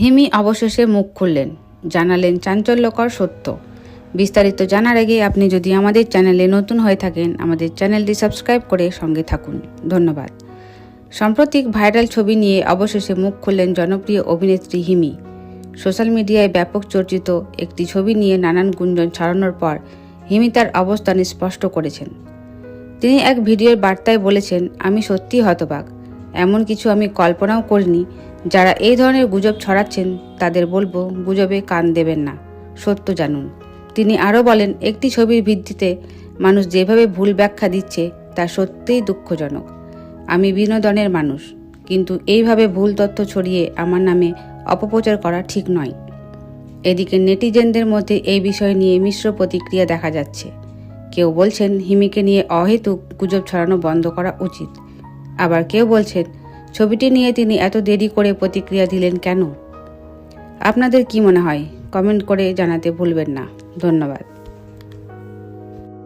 হিমি অবশেষে মুখ খুললেন, জানালেন চাঞ্চল্যকর সত্য। বিস্তারিত জানার আগে আপনি যদি আমাদের চ্যানেলে নতুন হয়ে থাকেন, আমাদের চ্যানেলটি সাবস্ক্রাইব করে সঙ্গে থাকুন। ধন্যবাদ। সাম্প্রতিক ভাইরাল ছবি নিয়ে অবশেষে মুখ খুললেন জনপ্রিয় অভিনেত্রী হিমি। সোশ্যাল মিডিয়ায় ব্যাপক চর্চিত একটি ছবি নিয়ে নানান গুঞ্জন ছড়ানোর পর হিমি তার অবস্থান স্পষ্ট করেছেন। তিনি এক ভিডিওর বার্তায় বলেছেন, আমি সত্যিই হতবাক। এমন কিছু আমি কল্পনাও করিনি। যারা এই ধরনের গুজব ছড়াচ্ছেন, তাদের বলব, গুজবে কান দেবেন না, সত্য জানুন। তিনি আরও বলেন, একটি ছবির ভিত্তিতে মানুষ যেভাবে ভুল ব্যাখ্যা দিচ্ছে, তা সত্যিই দুঃখজনক। আমি বিনোদনের মানুষ, কিন্তু এইভাবে ভুল তথ্য ছড়িয়ে আমার নামে অপপ্রচার করা ঠিক নয়। এদিকে নেটিজেনদের মধ্যে এই বিষয় নিয়ে মিশ্র প্রতিক্রিয়া দেখা যাচ্ছে। কেউ বলছেন, হিমিকে নিয়ে অহেতুক গুজব ছড়ানো বন্ধ করা উচিত। আবার কেউ বলছেন ছবিটি নিয়ে তিনি এত দেরি করে প্রতিক্রিয়া দিলেন কেন? আপনাদের কি মনে হয়? কমেন্ট করে জানাতে ভুলবেন না। ধন্যবাদ।